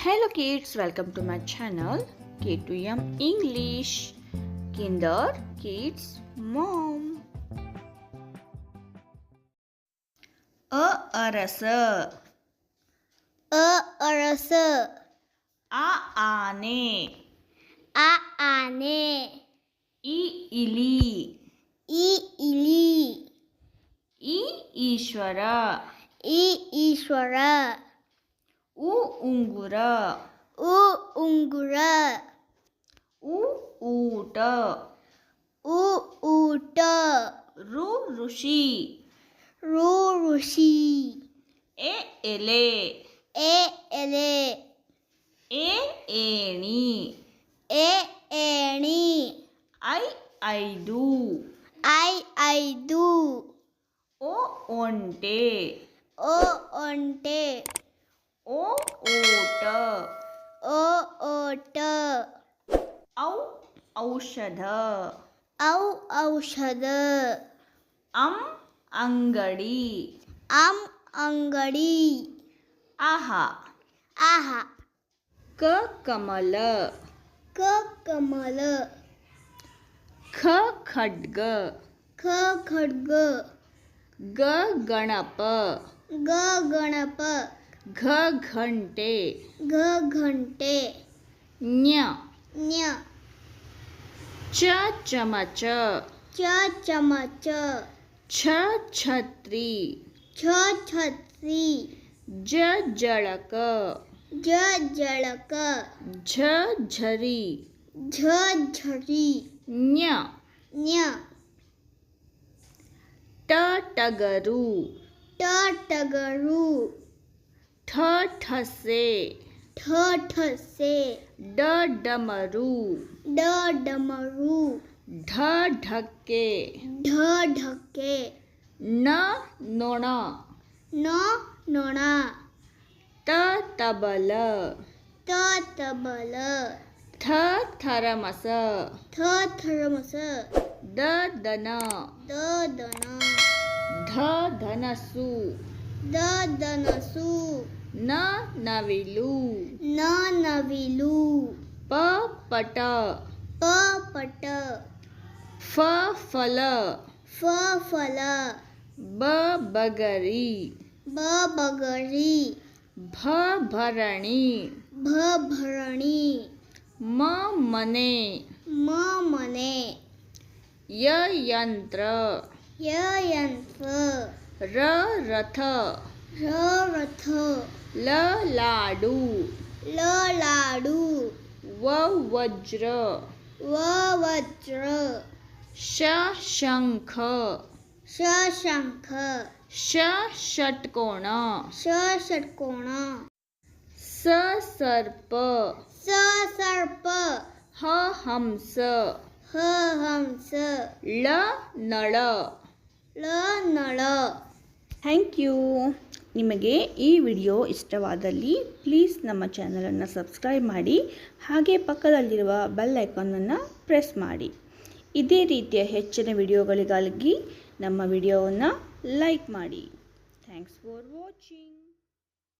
Hello kids, welcome to my channel K2M English Kinder Kids Mom. A arasa. A arasa. A ane. A ane. I ili. I ili. I ishwara. I ishwara. உ உங்குர உ உங்குர உ ಊಟ ಉ ಊಟ ರು ಋಷಿ ರು ಋಷಿ ಎ ಎಲೆ ಎ ಎಲೆ ಎ ಏಣಿ ಎ ಏಣಿ ಐ ಐದು ಐ ಐದು ಒ ಒಂಟೆ ಒ ಒಂಟೆ ओ ओट ओ ओट औ औषध. औ औषध. अम अंगडी. आम अंगडी. आहा. आहा. क कमल. क कमल. ख खड्ग. ख खड्ग. ग गणप. ग गणप. घ घंटे घ घंटे न्य न्य च चमच. च चमच. छ छत्री. छ छत्री. ज जळक. ज जळक. झ झरी. झ झरी. ञ. न्य ट टगरू. ट टगरू. ठ ठसे। ठ ठठसे ड डमरू। डमरू। ढके। ढ ढके। न नोणा। न नोणा। त तबल। त तबल। थ थरमस। थ थरमस। द दन। द दन। ध धनसू। द दनसू न नविलू न नविलू प पट प पट फ फल फ फल ब बगरी ब बगरी भ भरणी भ भरणी म मने म मने य यंत्र य यंत्र र रथ। र रथ। ल लाडू। ल लाडू। व वज्र। व वज्र। श शंख। श शंख। श षटकोण। श षटकोण। स सर्प। स सर्प। ह हंस। ह हंस। ल नळ। ल नळ। Thank you. ನಿಮಗೆ ಈ ವಿಡಿಯೋ ಇಷ್ಟವಾದಲ್ಲಿ ಪ್ಲೀಸ್ ನಮ್ಮ ಚಾನಲನ್ನು ಸಬ್ಸ್ಕ್ರೈಬ್ ಮಾಡಿ, ಹಾಗೆ ಪಕ್ಕದಲ್ಲಿರುವ ಬೆಲ್ ಐಕಾನನ್ನು ಪ್ರೆಸ್ ಮಾಡಿ. ಇದೇ ರೀತಿಯ ಹೆಚ್ಚಿನ ವಿಡಿಯೋಗಳಿಗಾಗಿ ನಮ್ಮ ವಿಡಿಯೋವನ್ನು ಲೈಕ್ ಮಾಡಿ. Thanks for watching.